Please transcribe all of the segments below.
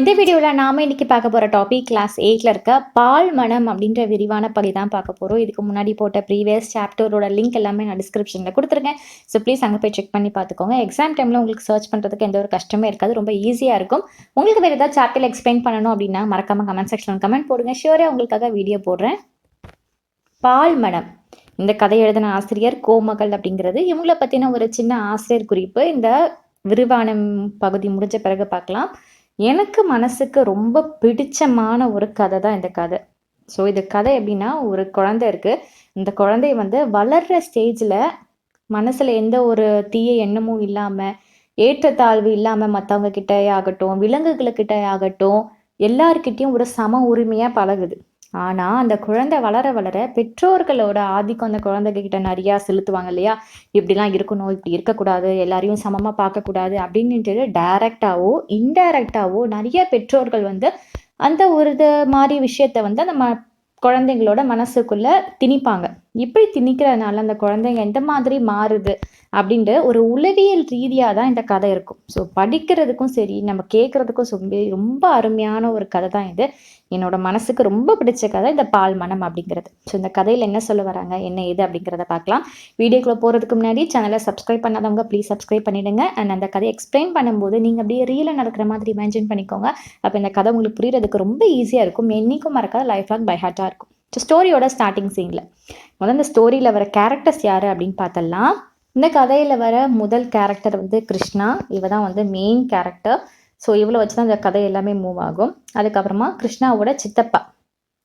இந்த வீடியோவில் நாம் இன்னைக்கு பார்க்க போகிற டாபிக் கிளாஸ் எயிட்டில் இருக்க பால் மனம் அப்படின்ற விரிவான பகுதி தான் பார்க்க போகிறோம் இதுக்கு முன்னாடி போட்ட ப்ரீவியஸ் சாப்டரோட லிங்க் எல்லாமே நான் டிஸ்கிரிப்ஷனில் கொடுத்துருக்கேன். ஸோ ப்ளீஸ் அங்கே போய் செக் பண்ணி பார்த்துக்கோங்க. எக்ஸாம் டைமில் உங்களுக்கு சர்ச் பண்ணுறதுக்கு எந்த ஒரு கஷ்டமே இருக்காது. ரொம்ப ஈஸியாக இருக்கும். உங்களுக்கு வேறு ஏதாவது சாப்டரில் எக்ஸ்பிளைன் பண்ணணும் அப்படின்னா மறக்காம கமெண்ட் செக்ஷனில் கமெண்ட் போடுங்க. ஷியோரே உங்களுக்காக வீடியோ போடுறேன். பால் மனம் இந்த கதை எழுதின ஆசிரியர் கோமகள் அப்படிங்கிறது. இவங்களை பற்றின ஒரு சின்ன ஆசிரியர் குறிப்பு. இந்த விரிவான பகுதி முடிஞ்ச பிறகு பார்க்கலாம். எனக்கு மனசுக்கு ரொம்ப பிடிச்சமான ஒரு கதை தான் இந்த கதை. ஸோ இது கதை எப்படின்னா ஒரு குழந்தை இருக்குது இந்த குழந்தை வந்து வளர்கிற ஸ்டேஜில் மனசில் எந்த ஒரு தீய எண்ணமும் இல்லாமல் ஏற்றத்தாழ்வு இல்லாமல் மற்றவங்க கிட்டே ஆகட்டும் விலங்குகளுக்கிட்டே ஆகட்டும் எல்லார்கிட்டேயும் ஒரு சம உரிமையாக பழகுது. ஆனால் அந்த குழந்தை வளர வளர பெற்றோர்களோட ஆதிக்கம் அந்த குழந்தைகிட்ட நிறையா செலுத்துவாங்க இல்லையா? இப்படிலாம் இருக்கணும் இப்படி இருக்கக்கூடாது எல்லாரையும் சமமாக பார்க்கக்கூடாது அப்படின்ட்டு டைரக்டாவோ இன்டைரக்டாவோ நிறைய பெற்றோர்கள் வந்து அந்த ஒரு இது மாதிரி விஷயத்த வந்து நம்ம குழந்தைங்களோட மனசுக்குள்ளே திணிப்பாங்க. இப்படி திணிக்கிறதுனால அந்த குழந்தைங்க எந்த மாதிரி மாறுது அப்படின்ட்டு ஒரு உளவியல் ரீதியாக தான் இந்த கதை இருக்கும். ஸோ படிக்கிறதுக்கும் சரி நம்ம கேட்குறதுக்கும் ரொம்ப ரொம்ப அருமையான ஒரு கதை தான் இது. என்னோட மனசுக்கு ரொம்ப பிடிச்ச கதை இந்த பால் மனம் அப்படிங்கிறது. ஸோ இந்த கதையில் என்ன சொல்ல வராங்க என்ன ஏது அப்படிங்கிறத பார்க்கலாம். வீடியோக்குள்ளே போகிறதுக்கு முன்னாடி சேனலை சப்ஸ்கிரைப் பண்ணாதவங்க ப்ளீஸ் சப்ஸ்கிரைப் பண்ணிடுங்க. அண்ட் அந்த கதையை எக்ஸ்பிளைன் பண்ணும்போது நீங்கள் அப்படியே ரியலாக நடக்கிற மாதிரி இமேஜின் பண்ணிக்கோங்க. அப்போ இந்த கதை உங்களுக்கு புரியறதுக்கு ரொம்ப ஈஸியாக இருக்கும். என்றைக்கும் மறக்காத லைஃப் லாங் பை ஹார்ட்டாக இருக்கும். ஸ்டோரியோட ஸ்டார்டிங் சீனில் முதல்ல இந்த ஸ்டோரியில் வர கேரக்டர்ஸ் யார் அப்படின்னு பார்த்தலாம். இந்த கதையில் வர முதல் கேரக்டர் வந்து கிருஷ்ணா. இவ தான் வந்து மெயின் கேரக்டர் ஸோ இவ்வளோ வச்சு தான் இந்த கதை எல்லாமே மூவ் ஆகும். அதுக்கப்புறமா கிருஷ்ணாவோட சித்தப்பா.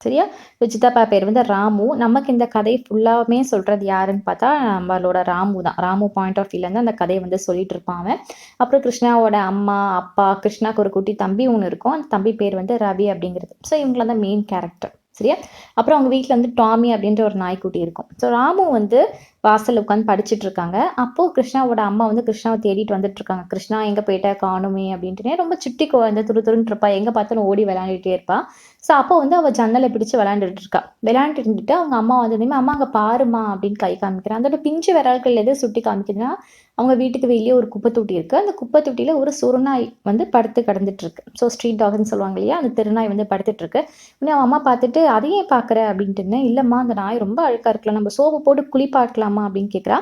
சரியா? இப்போ சித்தப்பா பேர் வந்து ராமு. நமக்கு இந்த கதை ஃபுல்லாகவே சொல்கிறது யாருன்னு பார்த்தா நம்மளோட ராமு தான். ராமு பாயிண்ட் ஆஃப் வியூலேருந்து அந்த கதையை வந்து சொல்லிட்டு இருப்பான் அவன். அப்புறம் கிருஷ்ணாவோட அம்மா அப்பா கிருஷ்ணாக்கு ஒரு குட்டி தம்பி ஒன்று இருக்கும். அந்த தம்பி பேர் வந்து ரவி அப்படிங்கிறது. ஸோ இவங்களாம் தான் மெயின் கேரக்டர் சரியா அப்புறம் அவங்க வீட்டில் வந்து டாமி அப்படின்ற ஒரு நாய்க்குட்டி இருக்கும். ஸோ ராமு வந்து வாசலில் உட்காந்து படிச்சுட்டு இருக்காங்க அப்போது கிருஷ்ணாவோட அம்மா வந்து கிருஷ்ணாவை தேடிட்டு வந்துட்டு இருக்காங்க கிருஷ்ணா எங்கே போயிட்டா? காணுமே அப்படின்ட்டுனே ரொம்ப சுட்டி குழந்தை துரு துருன்னு இருப்பா. எங்கே பார்த்தாலும் ஓடி விளையாண்டுட்டே இருப்பா. ஸோ அப்போ வந்து அவள் ஜன்னலை பிடிச்சி விளையாண்டுட்டு இருக்கா. விளையாண்டுட்டு இருந்துட்டு அவங்க அம்மா வந்து அம்மா அங்கே பாருமா அப்படின்னு கை காமிக்கிறான் அதோட பிஞ்சு விரல்கள் எது சுட்டி காமிக்குதுன்னா அவங்க வீட்டுக்கு வெளியே ஒரு குப்பை தொட்டி இருக்குது அந்த குப்பை தொட்டியில் ஒரு சுருநாய் வந்து படுத்து கிடந்துட்டு இருக்கு ஸோ ஸ்ட்ரீட் டாக்னு சொல்லுவாங்க இல்லையா? அந்த திருநாய் வந்து படுத்துட்டு இருக்கு உடனே அவன் அம்மா பார்த்துட்டு அதையே பார்க்குற அப்படின்ட்டு இல்லைம்மா அந்த நாய் ரொம்ப அழுக்காக இருக்கலாம் நம்ம சோப்பு போட்டு குளிப்பாட்டலாம் அப்படின்னு கேட்குறா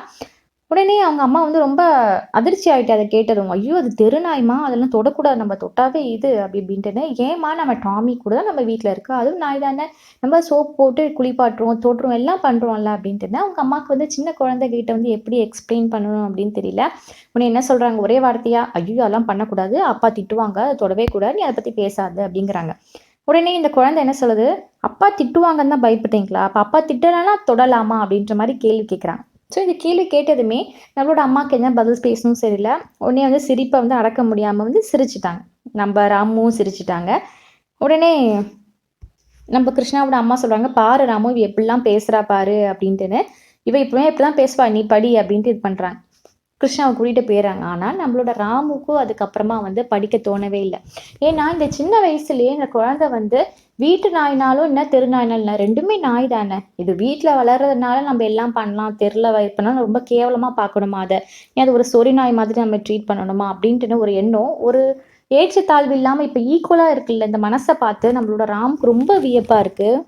உடனே அவங்க அம்மா வந்து ரொம்ப அதிர்ச்சி ஆகிட்டு அதை கேட்டதும் ஐயோ அது தெருநாய்மா அதெல்லாம் தொடக்கூடாது. நம்ம தொட்டாவே இது. அப்படி அப்படின்ட்டுன்னு ஏமா நம்ம டாமி கூட தான் நம்ம வீட்டில் இருக்கு. அதுவும் நாய் தானே. நம்ம சோப் போட்டு குளிப்பாட்டுறோம் தொட்டுறோம் எல்லாம் பண்ணுறோம்ல அப்படின்ட்டுன்னு அவங்க அம்மாவுக்கு வந்து சின்ன குழந்தைகிட்ட வந்து எப்படி எக்ஸ்பிளைன் பண்ணணும் அப்படின்னு தெரியல. உடனே என்ன சொல்கிறாங்க ஒரே வார்த்தையா? ஐயோ அதெல்லாம் பண்ணக்கூடாது. அப்பா திட்டுவாங்க. அதை தொடவே கூடாது. நீ அதை பற்றி பேசாது. அப்படிங்கிறாங்க. உடனே இந்த குழந்தை என்ன சொல்லுது? அப்பா திட்டுவாங்கன்னு தான் பயப்பட்டீங்களா? அப்போ அப்பா திட்டலன்னா தொடலாமா? அப்படின்ற மாதிரி கேள்வி கேட்குறாங்க ஸோ இந்த கேள்வி கேட்டதுமே நம்மளோட அம்மாவுக்கு என்ன பதில் பேசணும் சரியில்லை. உடனே வந்து சிரிப்பை வந்து அடக்க முடியாமல் வந்து சிரிச்சிட்டாங்க. நம்ம ராமுவும் சிரிச்சிட்டாங்க. உடனே நம்ம கிருஷ்ணாவோட அம்மா சொல்கிறாங்க பாரு ராமு இவ எப்படிலாம் பேசுகிறா பாரு அப்படின்ட்டுன்னு. இவ இப்போவே இப்படி தான் பேசுவா நீ படி அப்படின்ட்டு இது பண்ணுறாங்க கிருஷ்ணாவை கூட்டிகிட்டு போயிடறாங்க. ஆனால் நம்மளோட ராமுக்கும் அதுக்கப்புறமா வந்து படிக்க தோணவே இல்லை. ஏன்னா இந்த சின்ன வயசுலேயே இந்த குழந்தை வந்து வீட்டு நாய்னாலும் என்ன தெரு நாய்னாலும் ரெண்டுமே நாய் தானே இது வீட்டில் வளர்றதுனால நம்ம எல்லாம் பண்ணலாம் தெருல வைப்பனாலும் ரொம்ப கேவலமாக பார்க்கணுமா அதை? ஏன் அது ஒரு சொறி நாய் மாதிரி நம்ம ட்ரீட் பண்ணணுமா? அப்படின்ட்டுன்னு ஒரு எண்ணம் ஒரு ஏற்றத்தாழ்வு இல்லாமல் இப்போ ஈக்குவலாக இருக்குல்ல இந்த மனசை பார்த்து நம்மளோட ராமுக்கு ரொம்ப வியப்பாக இருக்குது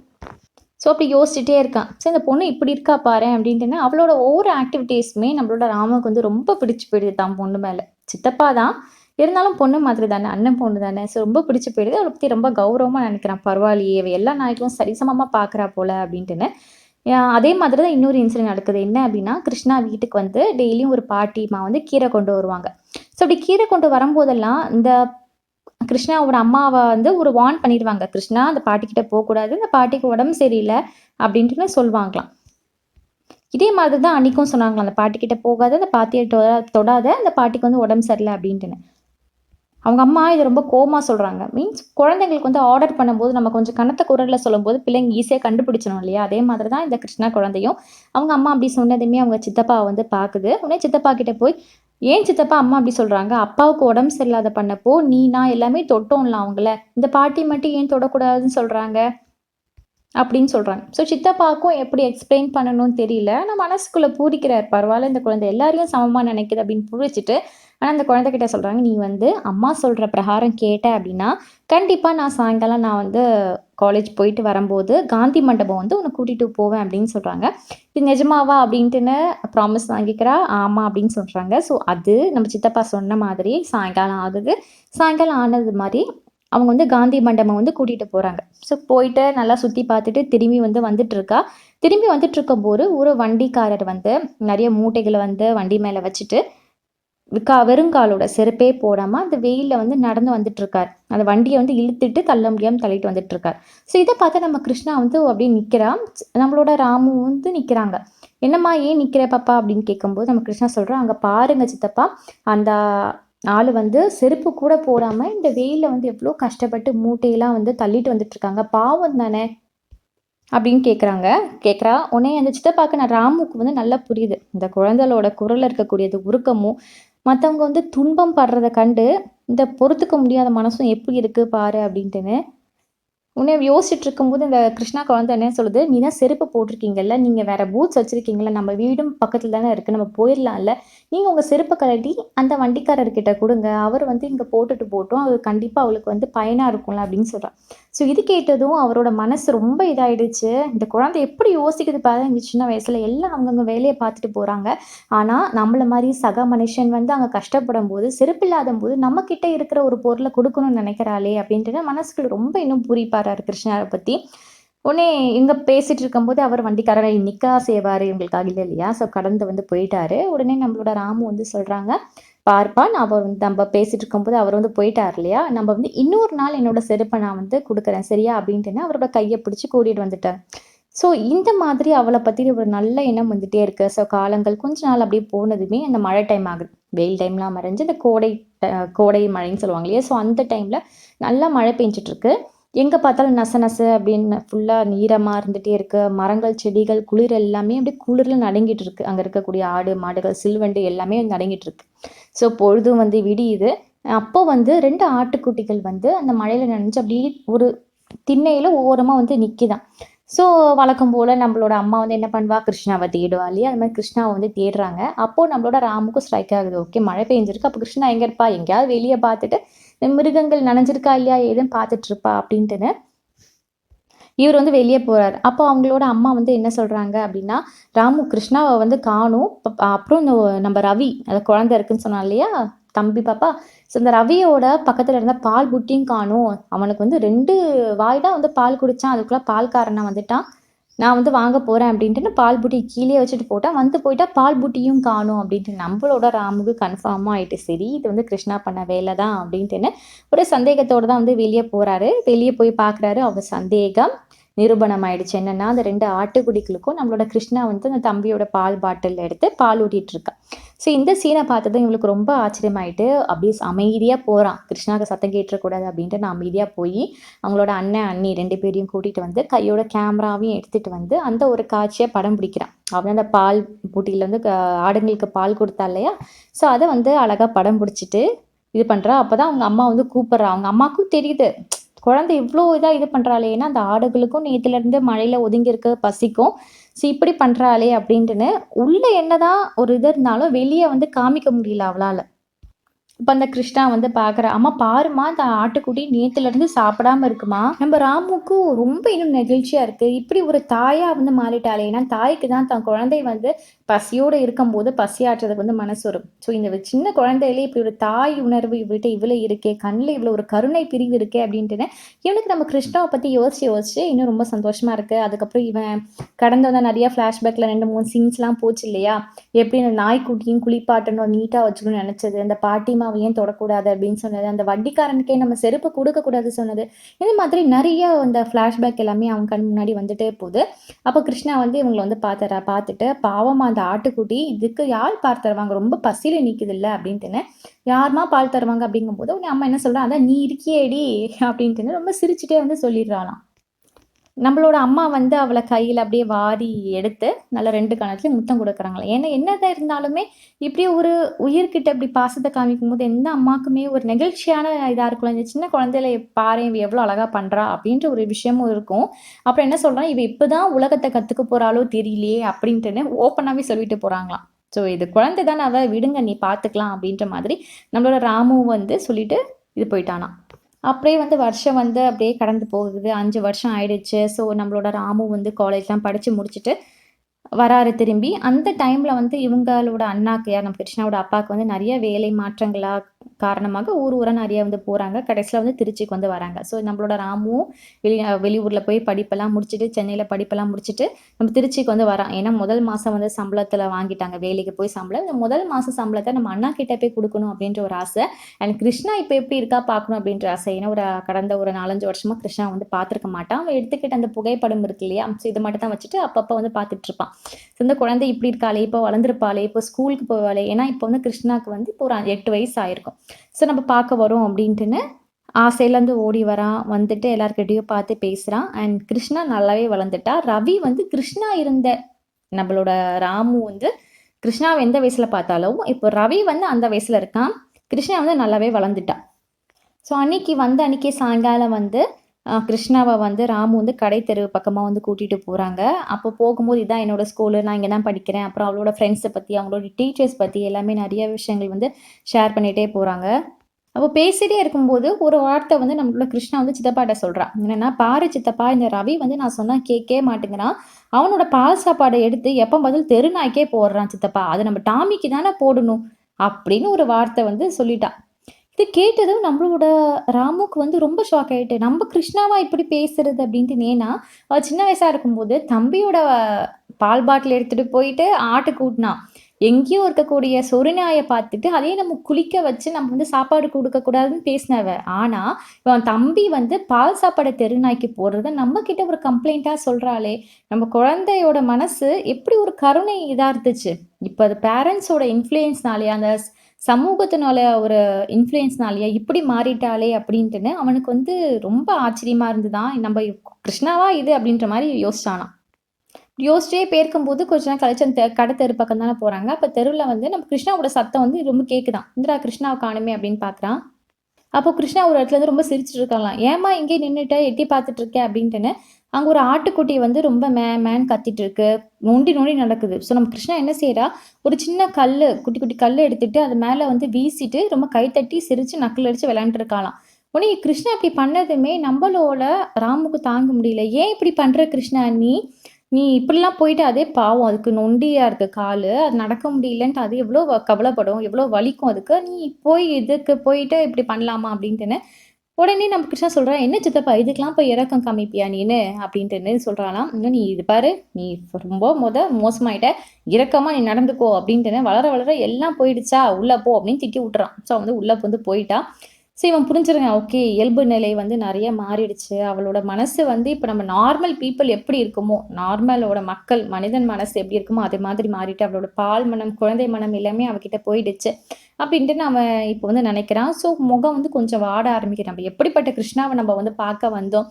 ஸோ அப்படி யோசிச்சுட்டே இருக்கான். சரி இந்த பொண்ணு இப்படி இருக்கா பாரு அப்படின்ட்டுன்னு அவளோட ஒவ்வொரு ஆக்டிவிட்டீஸுமே நம்மளோட ராமுக்கு வந்து ரொம்ப பிடிச்சி போயிடுது தான் பொண்ணு மேலே. சித்தப்பா தான். இருந்தாலும் பொண்ணு மாதிரி தானே அண்ணன் பொண்ணு தானே. ஸோ ரொம்ப பிடிச்சி போயிடுது. அவளை பற்றி ரொம்ப கௌரவமாக நினைக்கிறான். பரவாயில்லையே எல்லா நாய்களும் சரிசமமாக பார்க்குறா போல அப்படின்ட்டுன்னு. அதே மாதிரி தான் இன்னொரு இன்சிடென்ட் நடக்குது. என்ன அப்படின்னா கிருஷ்ணா வீட்டுக்கு வந்து டெய்லியும் ஒரு பாட்டிமா வந்து கீரை கொண்டு வருவாங்க. ஸோ அப்படி கீரை கொண்டு வரும்போதெல்லாம் இந்த கிருஷ்ணாவோட அம்மாவை வந்து ஒரு வார்ன் பண்ணிடுவாங்க. கிருஷ்ணா அந்த பாட்டிக்கிட்ட போகக்கூடாது அந்த பாட்டிக்கு உடம்பு சரியில்லை அப்படின்ட்டு சொல்லுவாங்களாம். இதே மாதிரி தான் அன்றைக்கும் சொன்னாங்களாம். அந்த பாட்டிக்கிட்ட போகாத அந்த பாத்தியை தொடாத அந்த பாட்டிக்கு வந்து உடம்பு சரியில்லை அப்படின்ட்டுன்னு. அவங்க அம்மா இது ரொம்ப கோமா சொல்கிறாங்க மீன்ஸ் குழந்தைங்களுக்கு வந்து ஆர்டர் பண்ணும்போது நம்ம கொஞ்சம் கனத்த குரலில் சொல்லும்போது பிள்ளைங்க ஈஸியாக கண்டுபிடிச்சிடும் இல்லையா? அதே மாதிரி தான் இந்த கிருஷ்ணா குழந்தையும். அவங்க அம்மா அப்படி சொன்னதுமே அவங்க சித்தப்பாவை வந்து பார்க்குது. உடனே சித்தப்பா கிட்டே போய் ஏன் சித்தப்பா அம்மா அப்படி சொல்கிறாங்க அப்பாவுக்கு உடம்பு சரியில்லாத பண்ணப்போ நீ நான் எல்லாமே தொட்டோம்ல அவங்கள. இந்த பாட்டி மட்டும் ஏன் தொடக்கூடாதுன்னு சொல்கிறாங்க அப்படின்னு சொல்கிறாங்க ஸோ சித்தப்பாவுக்கும் எப்படி எக்ஸ்பிளைன் பண்ணணும்னு தெரியல. நான் மனசுக்குள்ளே பூரிக்கிறார். பரவாயில்ல இந்த குழந்தை எல்லாரையும் சமமாக நினைக்குது அப்படின்னு புரிச்சிட்டு ஆனால் அந்த குழந்தைகிட்ட சொல்கிறாங்க நீ வந்து அம்மா சொல்கிற பிரகாரம் கேட்ட அப்படின்னா கண்டிப்பாக நான் சாயங்காலம் நான் வந்து காலேஜ் போயிட்டு வரும்போது காந்தி மண்டபம் வந்து உன்னை கூட்டிகிட்டு போவேன் அப்படின்னு சொல்கிறாங்க இது நிஜமாவா? அப்படின்ட்டுன்னு ப்ராமிஸ் வாங்கிக்கிறா. ஆமாம் அப்படின்னு சொல்கிறாங்க ஸோ அது நம்ம சித்தப்பா சொன்ன மாதிரி சாயங்காலம் ஆகுது. சாயங்காலம் ஆனது மாதிரி அவங்க வந்து காந்தி மண்டபம் வந்து கூட்டிகிட்டு போகிறாங்க ஸோ போயிட்டு நல்லா சுற்றி பார்த்துட்டு திரும்பி வந்து வந்துட்டுருக்கா திரும்பி வந்துட்டு இருக்கும்போது ஒரு வண்டிக்காரர் வந்து நிறைய மூட்டைகளை வந்து வண்டி மேலே வச்சுட்டு கா வெறுங்காலோட செருப்பே போடாமல் அந்த வெயிலில் வந்து நடந்து வந்துட்டுருக்கார். அந்த வண்டியை வந்து இழுத்துட்டு தள்ள முடியாமல் தள்ளிட்டு வந்துட்டுருக்கார். ஸோ இதை பார்த்தா நம்ம கிருஷ்ணா வந்து அப்படியே நிற்கிறா நம்மளோட ராமு வந்து நிற்கிறாங்க என்னம்மா ஏன் நிற்கிற பாப்பா? அப்படின்னு கேட்கும்போது நம்ம கிருஷ்ணா சொல்கிறோம் அங்கே பாருங்க சித்தப்பா அந்த ஆள் வந்து செருப்பு கூட போடாமல் இந்த வெயிலில் வந்து எவ்வளோ கஷ்டப்பட்டு மூட்டையெல்லாம் வந்து தள்ளிட்டு வந்துட்டுருக்காங்க. பாவம் தானே? அப்படின்னு கேட்குறாங்க. கேட்குறா உடனே அந்த சித்தப்பாக்கு நான் ராமுக்கு வந்து நல்லா புரியுது. இந்த குழந்தைகளோட குரலில் இருக்கக்கூடியது உருக்கமும் மற்றவங்க வந்து துன்பம் படுறத கண்டு இந்த பொறுத்துக்க முடியாத மனசும் எப்படி இருக்குது பாரு அப்படின்ட்டுன்னு உன்னை யோசிச்சுட்டு இருக்கும்போது இந்த கிருஷ்ணா குழந்தை என்ன சொல்லுது? நீ தான் செருப்பு போட்டிருக்கீங்கல்ல நீங்கள் வேற பூட்ஸ் வச்சுருக்கீங்களா நம்ம வீடும் பக்கத்தில் தானே இருக்குது நம்ம போயிடலாம்ல நீங்கள் உங்கள் செருப்பை கழட்டி அந்த வண்டிக்காரர்கிட்ட கொடுங்க. அவர் வந்து இங்கே போட்டுட்டு போட்டோம். அது கண்டிப்பாக அவளுக்கு வந்து பயனாக இருக்கும்ல அப்படின்னு சொல்கிறான் ஸோ இது கேட்டதும் அவரோட மனசு ரொம்ப இதாயிடுச்சு. இந்த குழந்தை எப்படி யோசிக்குது பாரு இந்த சின்ன வயசில் எல்லாம் அவங்கவுங்க வேலையை பார்த்துட்டு போகிறாங்க ஆனால் நம்மள மாதிரி சக மனுஷன் வந்து அங்கே கஷ்டப்படும் போது செருப்பு இல்லாத போது நம்மக்கிட்ட இருக்கிற ஒரு பொருளை கொடுக்கணும்னு நினைக்கிறாளே அப்படின்ட்டு மனசுக்குள்ள ரொம்ப இன்னும் பூரிப்பாராரு கிருஷ்ணாரை பற்றி உடனே இங்கே பேசிகிட்டு இருக்கும்போது அவர் வண்டிக்காரரை நிக்கா செய்வார் இவங்களுக்காக இல்லை இல்லையா? ஸோ கடந்து வந்து போயிட்டாரு. உடனே நம்மளோட ராமு வந்து சொல்கிறாங்க பார்ப்பான் அவர் வந்து நம்ம பேசிட்டு இருக்கும்போது அவர் வந்து போயிட்டார் இல்லையா? நம்ம வந்து இன்னொரு நாள் என்னோட செருப்பை நான் வந்து கொடுக்குறேன் சரியா? அப்படின்ட்டுன்னு அவரோட கையை பிடிச்சி கூட்டிகிட்டு வந்துட்டார். ஸோ இந்த மாதிரி அவளை பற்றி ஒரு நல்ல எண்ணம் வந்துட்டே இருக்கு. ஸோ காலங்கள் கொஞ்ச நாள் அப்படியே போனதுமே அந்த மழை டைம் ஆகுது. வெயில் டைம்லாம் மறைஞ்சு இந்த கோடை கோடை மழைன்னு சொல்லுவாங்க இல்லையா? ஸோ அந்த டைமில் நல்லா மழை பெஞ்சிட்டு இருக்கு. எங்கே பார்த்தாலும் நச நச அப்படின்னு ஃபுல்லாக நீரமாக இருந்துகிட்டே இருக்குது மரங்கள் செடிகள் குளிர் எல்லாமே அப்படியே குளிரில் நடங்கிட்டு இருக்குது அங்கே இருக்கக்கூடிய ஆடு மாடுகள் சில்வண்டு எல்லாமே நடங்கிட்டு இருக்கு. ஸோ பொழுதும் வந்து விடியுது. அப்போ வந்து ரெண்டு ஆட்டுக்குட்டிகள் வந்து அந்த மழையில் நனைஞ்சு அப்படியே ஒரு திண்ணையில் ஓரமாக வந்து நிற்கிதான் ஸோ வழக்கம் போல் நம்மளோட அம்மா வந்து என்ன பண்ணுவா? கிருஷ்ணாவை தேடுவா இல்லையா? அது மாதிரி கிருஷ்ணாவை வந்து தேடுறாங்க. அப்போது நம்மளோட ராமுக்கும் ஸ்ட்ரைக் ஆகுது. ஓகே மழை பெஞ்சிருக்கு. அப்போ கிருஷ்ணா எங்கே இருப்பா? எங்கேயாவது வெளியே பார்த்துட்டு மிருகங்கள் நனைஞ்சிருக்கா இல்லையா? ஏதுன்னு பார்த்துட்டு இருப்பா அப்படின்ட்டுன்னு இவர் வந்து வெளியே போகிறார் அப்போ அவங்களோட அம்மா வந்து என்ன சொல்கிறாங்க அப்படின்னா ராமு கிருஷ்ணாவை வந்து காணும். அப்புறம் இந்த நம்ம ரவி அந்த குழந்தை இருக்குன்னு சொன்னா இல்லையா? தம்பி பாப்பா. ஸோ இந்த ரவியோட பக்கத்தில் இருந்த பால் புட்டியும் காணும். அவனுக்கு வந்து ரெண்டு வாய் தான் வந்து பால் குடித்தான் அதுக்குள்ளே பால்காரனை வந்துட்டான். நான் வந்து வாங்க போகிறேன் அப்படின்ட்டு பால் புட்டி கீழே வச்சுட்டு போட்டால் வந்து போயிட்டா பால் புட்டியும் காணும் அப்படின்ட்டு நம்மளோட ராமுக்கு கன்ஃபார்மாக ஆகிட்டு சரி இது வந்து கிருஷ்ணா பண்ண வேலை தான் அப்படின்ட்டுன்னு ஒரு சந்தேகத்தோடு தான் வந்து வெளியே போகிறாரு வெளியே போய் பார்க்குறாரு. அவர் சந்தேகம். நிரூபணம் ஆயிடுச்சு என்னன்னா அந்த ரெண்டு ஆட்டுக்குடிகளுக்கும் நம்மளோட கிருஷ்ணா வந்து அந்த தம்பியோட பால் பாட்டில் எடுத்து பால் ஊட்டிட்டு இருக்கா ஸோ இந்த சீனை பார்த்ததும் இவளுக்கு ரொம்ப ஆச்சரியமாயிட்டு அப்படியே அமைதியாக போகிறான் கிருஷ்ணாவுக்கு சத்தம் கேட்டுறக்கூடாது அப்படின்ட்டு நான் அமைதியாக போய் அவங்களோட அண்ணன் அண்ணி ரெண்டு பேரையும் கூட்டிகிட்டு வந்து கையோட கேமராவையும் எடுத்துகிட்டு வந்து அந்த ஒரு காட்சியை படம் பிடிக்கிறான். அவன் அந்த பால் பூட்டியில் வந்து ஆடுங்களுக்கு பால் கொடுத்தா இல்லையா? ஸோ அதை வந்து அழகாக படம் பிடிச்சிட்டு இது பண்ணுறா அப்போ தான் அவங்க அம்மா வந்து கூப்பிட்றா. அவங்க அம்மாவுக்கும் தெரியுது. குழந்தை இவ்வளோ இதாக இது பண்ணுறாளேன்னா அந்த ஆடுகளுக்கும் நேற்றுலேருந்து மழையில் ஒதுங்கியிருக்க பசிக்கும். ஸோ இப்படி பண்ணுறாளே அப்படின்ட்டுன்னு உள்ளே என்னதான் ஒரு இது இருந்தாலும் வெளியே வந்து காமிக்க முடியல அவளால். இப்போ அந்த கிருஷ்ணா வந்து பார்க்குற அம்மா பாருமா இந்த ஆட்டுக்குட்டி நேற்றுலேருந்து சாப்பிடாம இருக்குமா? நம்ம ராமுக்கு ரொம்ப இன்னும் நெகிழ்ச்சியாக இருக்குது இப்படி ஒரு தாயாக வந்து மாறிட்டாளே ஏன்னா தாய்க்கு தான் தன் குழந்தை வந்து பசியோடு இருக்கும்போது பசியாற்றுறதுக்கு வந்து மனசு வரும். ஸோ இந்த சின்ன குழந்தையிலே இப்படி ஒரு தாய் உணர்வு இவள்கிட்ட இவ்வளோ இருக்கே கண்ணில் இவ்வளோ ஒரு கருணை பிரிவு இருக்கே அப்படின்ட்டுன்னு இவனுக்கு நம்ம கிருஷ்ணாவை பற்றி யோசிச்சு யோசிச்சு இன்னும் ரொம்ப சந்தோஷமாக இருக்குது அதுக்கப்புறம் இவன் கடந்து வந்த நிறைய ஃப்ளாஷ்பேக்கில் ரெண்டு மூணு சீன்ஸ்லாம் போச்சு இல்லையா? எப்படி அந்த நாய்க்குட்டியும் குளிப்பாட்டணும் நீட்டாக வச்சுக்கணும்னு நினச்சது அந்த பாட்டிமாவை ஏன் தொடக்கூடாது அப்படின்னு சொன்னது அந்த வட்டிக்காரனுக்கே நம்ம செருப்பு கொடுக்கக்கூடாது சொன்னது இந்த மாதிரி நிறைய அந்த ஃப்ளாஷ்பேக் எல்லாமே அவன் கண் முன்னாடி வந்துட்டே போகுது. அப்போ கிருஷ்ணா வந்து இவங்களை வந்து பார்த்துறா பார்த்துட்டு பாவமாக அந்த ஆட்டுக்குட்டி இதுக்கு யார் பால் தருவாங்க? ரொம்ப பசியில் நிற்குது இல்லை அப்படின்ட்டுன்னு யாருமா பால் தருவாங்க அப்படிங்கும்போது உன்னை அம்மா என்ன சொல்கிறா அதான் நீ இருக்கியேடி அப்படின்ட்டுன்னு ரொம்ப சிரிச்சுட்டே வந்து சொல்லிடுறாளாம். நம்மளோட அம்மா வந்து அவளை கையில் அப்படியே வாரி எடுத்து நல்லா ரெண்டு கணத்துலையும் முத்தம் கொடுக்குறாங்களே ஏன்னா என்னதான் இருந்தாலுமே இப்படி ஒரு உயிர்கிட்ட இப்படி பாசத்தை காமிக்கும் போது எந்த அம்மாக்குமே ஒரு நெகிழ்ச்சியான இதாக இருக்கும் இந்த சின்ன குழந்தையில பாரு இவ எவ்வளோ அழகாக பண்ணுறா அப்படின்ற ஒரு விஷயமும் இருக்கும். அப்புறம் என்ன சொல்கிறான் இவ இப்போ தான் உலகத்தை கற்றுக்க போகிறாளோ தெரியலையே அப்படின்ட்டுன்னு ஓப்பனாகவே சொல்லிட்டு போகிறாங்களாம் ஸோ இது குழந்தை தானே அவ விடுங்க நீ பார்த்துக்கலாம் அப்படின்ற மாதிரி நம்மளோட ராமு வந்து சொல்லிட்டு இது போயிட்டானா அப்படியே வந்து வருஷம் வந்து அப்படியே கடந்து போகுது. அஞ்சு வருஷம் ஆயிடுச்சு. ஸோ நம்மளோட ராமு வந்து காலேஜ்லாம் படித்து முடிச்சுட்டு வராரு திரும்பி. அந்த டைமில் வந்து இவங்களோட அண்ணாக்கு யார்? நம்ம கிருஷ்ணாவோட அப்பாவுக்கு வந்து நிறைய வேலை மாற்றங்களாக காரணமாக ஊர் ஊராக நிறைய வந்து போகிறாங்க கடைசியில் வந்து திருச்சிக்கு வந்து வராங்க. ஸோ நம்மளோட ராமுவும் வெளி வெளியூரில் போய் படிப்பெல்லாம் முடிச்சுட்டு சென்னையில் படிப்பெல்லாம் முடிச்சுட்டு நம்ம திருச்சிக்கு வந்து வரான். ஏன்னா முதல் மாதம் வந்து சம்பளத்தில் வாங்கிட்டாங்க. வேலைக்கு போய் சம்பளம். இந்த முதல் மாதம் சம்பளத்தை நம்ம அண்ணா கிட்ட போய் கொடுக்கணும் அப்படின்ற ஒரு ஆசை. அண்ட் கிருஷ்ணா இப்போ எப்படி இருக்கா பார்க்கணும் அப்படின்ற ஆசை. ஏன்னா ஒரு கடந்த ஒரு நாலஞ்சு வருஷமாக கிருஷ்ணா வந்து பார்த்துருக்க மாட்டான். அவன் எடுத்துக்கிட்ட அந்த புகைப்படம் இருக்கு இல்லையா? ஸோ இதை மட்டும் தான் வச்சுட்டு அப்பப்போ வந்து பார்த்துட்டு இருப்பான். ஸோ இந்த குழந்தை இப்படி இருக்காளே இப்போ வளர்ந்துருப்பாளே இப்போ ஸ்கூலுக்கு போவாளே. ஏன்னா இப்போ வந்து கிருஷ்ணாக்கு வந்து இப்போ ஒரு எட்டு வயசு ஆயிருக்கும். ஸோ நம்ம பார்க்க வரோம் அப்படின்ட்டுன்னு ஆசையிலேருந்து ஓடி வரான் வந்துட்டு எல்லாருக்கிட்டையும் பார்த்து பேசுகிறான் அண்ட் கிருஷ்ணா நல்லாவே வளர்ந்துட்டா. ரவி வந்து கிருஷ்ணா இருந்த நம்மளோட ராமு வந்து கிருஷ்ணாவை எந்த வயசில் பார்த்தாலும் இப்போ ரவி வந்து அந்த வயசில் இருக்கான். கிருஷ்ணா வந்து நல்லாவே வளர்ந்துட்டான் ஸோ அன்னைக்கு வந்து அன்னைக்கு சாயங்காலம் வந்து கிருஷ்ணாவை வந்து ராமு வந்து கடை தெரு பக்கமாக வந்து கூட்டிகிட்டு போகிறாங்க அப்போ போகும்போது இதான் என்னோட ஸ்கூலு நான் இங்கே தான் படிக்கிறேன். அப்புறம் அவளோட ஃப்ரெண்ட்ஸை பற்றி அவங்களோட டீச்சர்ஸ் பற்றி எல்லாமே நிறைய விஷயங்கள் வந்து ஷேர் பண்ணிகிட்டே போகிறாங்க அப்போ பேசிகிட்டே இருக்கும்போது ஒரு வார்த்தை வந்து நம்மளோட கிருஷ்ணா வந்து சித்தப்பாட்ட சொல்கிறான் என்னன்னா பாரு சித்தப்பா இந்த ரவி வந்து நான் சொன்னால் கேட்கவே மாட்டேங்கிறான் அவனோட பால் சாப்பாடை எடுத்து எப்போ பதில் தெருநாய்க்கே போடுறான் சித்தப்பா. அதை நம்ம டாமிக்கு தானே போடணும். அப்படின்னு ஒரு வார்த்தை வந்து சொல்லிட்டான் இது கேட்டதும் நம்மளோட ராமுக்கு வந்து ரொம்ப ஷாக் ஆகிட்டு நம்ம கிருஷ்ணாவா இப்படி பேசுறது அப்படின்ட்டு ஏன்னா அவள் சின்ன வயசாக இருக்கும்போது தம்பியோட பால் பாட்டில் எடுத்துகிட்டு போயிட்டு ஆட்டு கூட்டினான் எங்கேயும் இருக்கக்கூடிய சொருநாயை பார்த்துட்டு அதே நம்ம குளிக்க வச்சு நம்ம வந்து சாப்பாடு கொடுக்கக்கூடாதுன்னு பேசினவ. ஆனால் இவன் தம்பி வந்து பால் சாப்பாடை தெருநாய்க்கு போடுறத நம்ம கிட்ட ஒரு கம்ப்ளைண்ட்டாக சொல்கிறாளே நம்ம குழந்தையோட மனசு எப்படி ஒரு கருணை இதாக இருந்துச்சு இப்போ அது பேரண்ட்ஸோட இன்ஃப்ளூயன்ஸ்னாலே அந்த சமூகத்தினால ஒரு இன்ஃப்ளூயன்ஸ்னாலேயே இப்படி மாறிட்டாளே அப்படின்ட்டுன்னு அவனுக்கு வந்து ரொம்ப ஆச்சரியமா இருந்துதான். நம்ம கிருஷ்ணாவா இது அப்படின்ற மாதிரி யோசிச்சானாம். யோசிச்சே பேருக்கும்போது கொஞ்ச நேரம் கழிச்சு அந்த தெ- கடை தெரு பக்கம் தானே போறாங்க. அப்ப தெருவில் வந்து நம்ம கிருஷ்ணாவோட சத்தம் வந்து ரொம்ப கேக்குதான். இந்திரா கிருஷ்ணாவை காணுமே அப்படின்னு பாக்குறான். அப்போ கிருஷ்ணா ஒரு இடத்துல இருந்து ரொம்ப சிரிச்சிட்டு இருக்கலாம் ஏமா இங்கே நின்றுட்ட எட்டி பார்த்துட்டு இருக்கேன் அப்படின்ட்டுன்னு அங்கே ஒரு ஆட்டுக்குட்டி வந்து ரொம்ப மே மேன் கத்திட்டு இருக்கு நொண்டி நொண்டி நடக்குது. ஸோ நம்ம கிருஷ்ணா என்ன செய்கிறா ஒரு சின்ன கல் குட்டி குட்டி கல் எடுத்துட்டு அது மேலே வந்து வீசிட்டு ரொம்ப கைத்தட்டி சிரிச்சு நக்கல் அடிச்சு விளையாண்டுட்டு உடனே கிருஷ்ணா இப்படி பண்ணதுமே நம்மளோட ராமுக்கு தாங்க முடியல. ஏன் இப்படி பண்ற கிருஷ்ணா நீ? நீ இப்படிலாம் போயிட்டு அதே பாவம். அதுக்கு நொண்டியா இருக்கு காலு. அது நடக்க முடியலன்ட்டு அது எவ்வளோ கவலைப்படும். எவ்வளோ வலிக்கும் அதுக்கு. நீ போய் இதுக்கு போயிட்டு இப்படி பண்ணலாமா அப்படின்ட்டுன்னு உடனே நம்ம கிருஷ்ணா சொல்கிறான் என்ன சித்தப்பா இதுக்கெல்லாம் போய் இறக்கம் காமிப்பியா நீனு? அப்படின்ட்டுன்னு சொல்கிறானா இன்னும் நீ இது பாரு நீ ரொம்ப முத மோசமாயிட்ட. இறக்கமாக நீ நடந்துக்கோ அப்படின்ட்டுன்னு வளர வளர எல்லாம் போயிடுச்சா உள்ளே போ அப்படின்னு திட்டி விட்டுறான். ஸோ வந்து உள்ளே வந்து போயிட்டா. ஸோ இவன் புரிஞ்சிருங்க ஓகே இயல்பு நிலை வந்து நிறைய மாறிடுச்சு. அவளோட மனசு வந்து இப்போ நம்ம நார்மல் பீப்புள் எப்படி இருக்குமோ நார்மலோட மக்கள் மனிதன் மனசு எப்படி இருக்குமோ அது மாதிரி மாறிட்டு அவளோட பால் மனம் குழந்தை மனம் எல்லாமே அவகிட்ட போயிடுச்சு. அப்படின்ட்டு நம்ம இப்போ வந்து நினைக்கிறான். ஸோ முகம் வந்து கொஞ்சம் வாட ஆரம்பிக்கிறேன் நம்ம எப்படிப்பட்ட கிருஷ்ணாவை நம்ம வந்து பார்க்க வந்தோம்?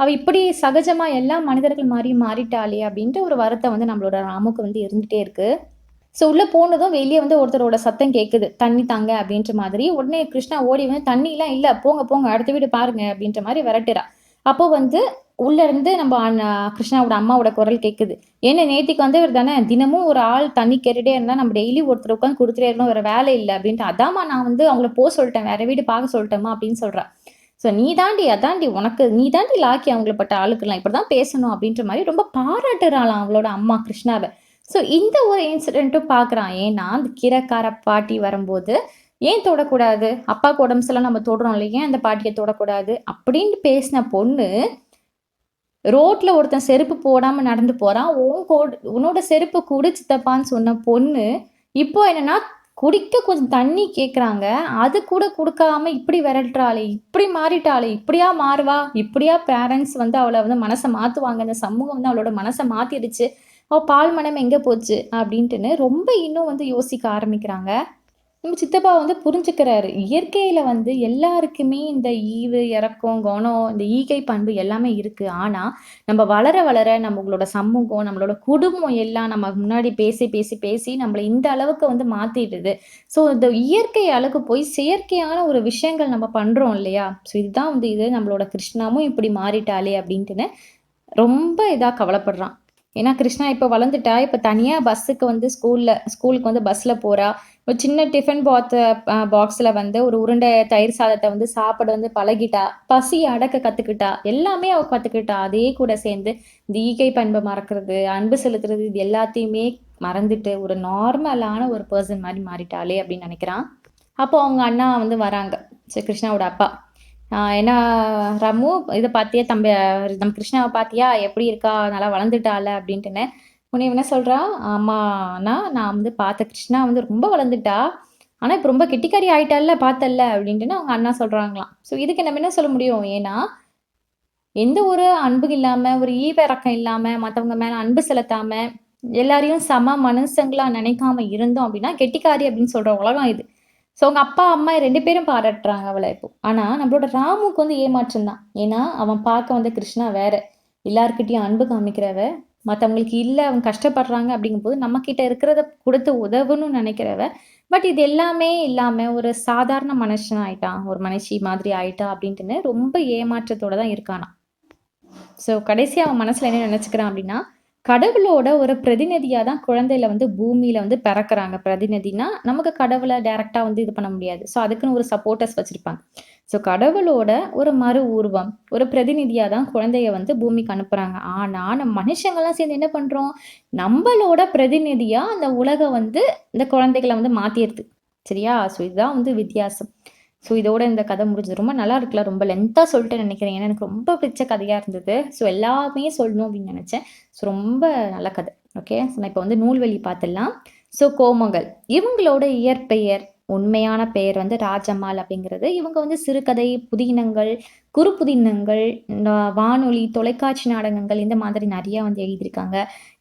அவ இப்படி சகஜமாக எல்லா மனிதர்கள் மாதிரி மாறிட்டாளே அப்படின்ட்டு ஒரு வருத்தம் வந்து நம்மளோட ராமுக்கு வந்து இருந்துகிட்டே இருக்குது ஸோ உள்ளே போனதும் வெளியே வந்து ஒருத்தரோட சத்தம் கேட்குது தண்ணி தாங்க அப்படின்ற மாதிரி. உடனே கிருஷ்ணா ஓடி வந்து தண்ணிலாம் இல்லை. போங்க போங்க. அடுத்த வீடு பாருங்க. அப்படின்ற மாதிரி விரட்டுறா. அப்போ வந்து உள்ளேருந்து நம்ம கிருஷ்ணாவோட அம்மாவோட குரல் கேட்குது ஏன்னா நேத்திக்கு வந்து இவர் தானே தினமும் ஒரு ஆள் தண்ணி கேட்டுட்டே இருந்தால் நம்ம டெய்லி ஒருத்தர் உட்காந்து கொடுத்துட்டே இருந்தோம் வேற வேலை இல்லை அப்படின்ட்டு. அதாம்மா நான் வந்து அவங்கள போக சொல்லிட்டேன் வேற வீடு பார்க்க சொல்லிட்டேம்மா அப்படின்னு சொல்கிறேன் ஸோ நீ தாண்டி அதாண்டி உனக்கு நீ தாண்டி லாக்கி அவங்களப்பட்ட ஆளுக்கெல்லாம் இப்படி தான் பேசணும் அப்படின்ற மாதிரி ரொம்ப பாராட்டுறாளாம் அவளோட அம்மா கிருஷ்ணாவை. ஸோ இந்த ஒரு இன்சிடென்ட்டும் பார்க்குறான் ஏன்னா அந்த கீரைக்கார பாட்டி வரும்போது ஏன் தொடக்கூடாது? அப்பாவுக்கு உடம்பு சரியில்லை நம்ம தொடுறோம் இல்லையா? ஏன் அந்த பாட்டியை தொடக்கூடாது? அப்படின்னு பேசின பொண்ணு ரோட்ல ஒருத்தன் செருப்பு போடாம நடந்து போறான். உன் கோடு உன்னோட செருப்பு குடி சித்தப்பான்னு சொன்ன பொண்ணு இப்போ என்னன்னா குடிக்க கொஞ்சம் தண்ணி கேட்குறாங்க அது கூட கொடுக்காம இப்படி விரட்டுறாளே இப்படி மாறிட்டாளே இப்படியா மாறுவா இப்படியா பேரண்ட்ஸ் வந்து அவளை வந்து மனசை மாற்றுவாங்க இந்த சமூகம் வந்து அவளோட மனசை மாற்றிடுச்சு அவள் பால் மனம் எங்கே போச்சு? அப்படின்ட்டுன்னு ரொம்ப இன்னும் வந்து யோசிக்க ஆரம்பிக்கிறாங்க. நம்ம சித்தப்பா வந்து புரிஞ்சுக்கிறாரு. இயற்கையில் வந்து எல்லாருக்குமே இந்த ஈவு இறக்கம் குணம் இந்த ஈகை பண்பு எல்லாமே இருக்குது ஆனால் நம்ம வளர வளர நம்மளோட சமூகம் நம்மளோட குடும்பம் எல்லாம் நம்ம முன்னாடி பேசி பேசி பேசி நம்மளை இந்த அளவுக்கு வந்து மாற்றிடுது ஸோ இந்த இயற்கை அளவுக்கு போய் செயற்கையான ஒரு விஷயங்கள் நம்ம பண்ணுறோம் இல்லையா? ஸோ இதுதான் வந்து இது நம்மளோட கிருஷ்ணாவும் இப்படி மாறிட்டாளே அப்படின்ட்டுன்னு ரொம்ப இதாக கவலைப்படுறான். ஏன்னா கிருஷ்ணா இப்போ வளர்ந்துட்டா இப்போ தனியாக பஸ்ஸுக்கு வந்து ஸ்கூலில் ஸ்கூலுக்கு வந்து பஸ்ஸில் போகிறா ஒரு சின்ன டிஃபன் பாத் பாக்ஸில் வந்து ஒரு உருண்டை தயிர் சாதத்தை வந்து சாப்பிட வந்து பழகிட்டா பசி அடக்க கற்றுக்கிட்டா எல்லாமே அவள் கற்றுக்கிட்டா அதே கூட சேர்ந்து இந்த ஈகை பண்பை மறக்கிறது அன்பு செலுத்துறது இது எல்லாத்தையுமே மறந்துட்டு ஒரு நார்மலான ஒரு பர்சன் மாதிரி மாறிட்டாளே அப்படின்னு நினைக்கிறான். அப்போ அவங்க அண்ணா வந்து வராங்க சரி கிருஷ்ணாவோட அப்பா. ஏன்னா ரமு இதை பார்த்தியா தம்பி நம்ம கிருஷ்ணாவை பார்த்தியா எப்படி இருக்கா நல்லா வளர்ந்துட்டால அப்படின்ட்டுன்னு. உன்னை என்ன சொல்கிறா ஆமாண்ணா நான் வந்து பார்த்த கிருஷ்ணா வந்து ரொம்ப வளர்ந்துட்டா ஆனால் இப்போ ரொம்ப கெட்டிக்காரி ஆயிட்டால பார்த்தல்ல அப்படின்ட்டுன்னு அவங்க அண்ணா சொல்கிறாங்களாம் ஸோ இதுக்கு நம்ம என்ன சொல்ல முடியும்? ஏன்னா எந்த ஒரு அன்பு இல்லாமல் ஒரு ஈவிறக்கம் இல்லாமல் மற்றவங்க மேலே அன்பு செலுத்தாமல் எல்லாரையும் சம மனுஷங்களா நினைக்காம இருந்தோம் அப்படின்னா கெட்டிக்காரி அப்படின்னு சொல்கிற உலகம் இது. ஸோ அவங்க அப்பா அம்மா ரெண்டு பேரும் பாராட்டுறாங்க அவளை இப்போ. ஆனால் நம்மளோட ராமுக்கு வந்து ஏமாற்றம் தான். ஏன்னா அவன் பார்க்க வந்த கிருஷ்ணா வேற. எல்லாருக்கிட்டையும் அன்பு காமிக்கிறவ. மற்றவங்களுக்கு இல்லை அவங்க கஷ்டப்படுறாங்க அப்படிங்கும்போது நம்மக்கிட்ட இருக்கிறத கொடுத்து உதவணும்னு நினைக்கிறவ. பட் இது எல்லாமே இல்லாமல் ஒரு சாதாரண மனுஷன் ஆயிட்டான். ஒரு மனுஷி மாதிரி ஆயிட்டா அப்படின்ட்டுன்னு ரொம்ப ஏமாற்றத்தோட தான் இருக்கானா ஸோ கடைசி அவன் மனசில் என்ன நினச்சிக்கிறான் அப்படின்னா கடவுளோட ஒரு பிரதிநிதியாக தான் குழந்தையில வந்து பூமியில் வந்து பிறக்கிறாங்க. பிரதிநிதினா நமக்கு கடவுளை டைரக்டா வந்து இது பண்ண முடியாது. ஸோ அதுக்குன்னு ஒரு சப்போர்ட்டர்ஸ் வச்சுருப்பாங்க. ஸோ கடவுளோட ஒரு மறு உருவம் ஒரு பிரதிநிதியாக தான் குழந்தைய வந்து பூமிக்கு அனுப்புகிறாங்க ஆனால் நம்ம மனுஷங்கள்லாம் சேர்ந்து என்ன பண்ணுறோம் நம்மளோட பிரதிநிதியாக அந்த உலகம் வந்து இந்த குழந்தைகளை வந்து மாற்றிடுது சரியா? ஸோ இதுதான் வந்து வித்தியாசம். ஸோ இதோட இந்த கதை முடிஞ்சது. ரொம்ப நல்லா இருக்குல்ல ரொம்ப லென்த்தாக சொல்லிட்டு நினைக்கிறேன். ஏன்னா எனக்கு ரொம்ப பிடிச்ச கதையாக இருந்தது. ஸோ எல்லாமே சொல்லணும் அப்படின்னு நினச்சேன். ஸோ ரொம்ப நல்ல கதை. ஓகே ஸோ நான் இப்போ வந்து நூல்வெளி பார்த்துடலாம். ஸோ கோமங்கள். இவங்களோட இயற்பெயர் உண்மையான பெயர் வந்து ராஜம்மாள் அப்படிங்கிறது. இவங்க வந்து சிறுகதை புதினங்கள் குறு புதினங்கள் வானொலி தொலைக்காட்சி நாடகங்கள் இந்த மாதிரி நிறைய வந்து எழுதியிருக்காங்க.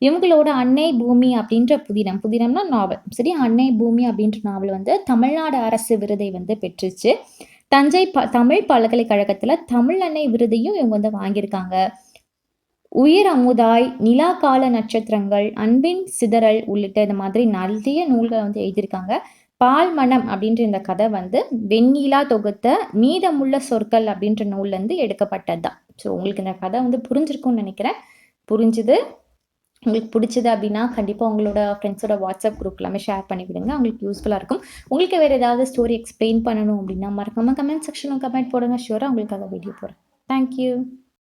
இவங்களோட அன்னை பூமி அப்படின்ற புதினம் புதினம்னா நாவல். சரி அன்னை பூமி அப்படின்ற நாவல் வந்து தமிழ்நாடு அரசு விருதை வந்து பெற்றுச்சு. தஞ்சை ப தமிழ் பல்கலைக்கழகத்தில் தமிழ் அன்னை விருதையும் இவங்க வந்து வாங்கியிருக்காங்க. உயிர் அமுதாய் நிலா கால நட்சத்திரங்கள் அன்பின் சிதறல் உள்ளிட்ட இந்த மாதிரி நிறைய நூல்களை வந்து எழுதியிருக்காங்க. பால் மனம் அப்படின்ற இந்த கதை வந்து வெண்ணிலா தொகுத்த மீதமுள்ள சொற்கள் அப்படின்ற நூல்லேருந்து எடுக்கப்பட்டது தான். ஸோ உங்களுக்கு இந்த கதை வந்து புரிஞ்சிருக்கும்னு நினைக்கிறேன். புரிஞ்சுது. உங்களுக்கு பிடிச்சது அப்படின்னா கண்டிப்பாக உங்களோட ஃப்ரெண்ட்ஸோட வாட்ஸ்அப் குரூப் எல்லாமே ஷேர் பண்ணி விடுங்க. உங்களுக்கு யூஸ்ஃபுல்லாக இருக்கும். உங்களுக்கு வேறு ஏதாவது ஸ்டோரி எக்ஸ்பிளைன் பண்ணணும் அப்படின்னா மறக்காமல் கமெண்ட் செக்ஷனில் கமெண்ட் போடுங்க. ஷூராக உங்களுக்காக வீடியோ போகிறேன் தேங்க்யூ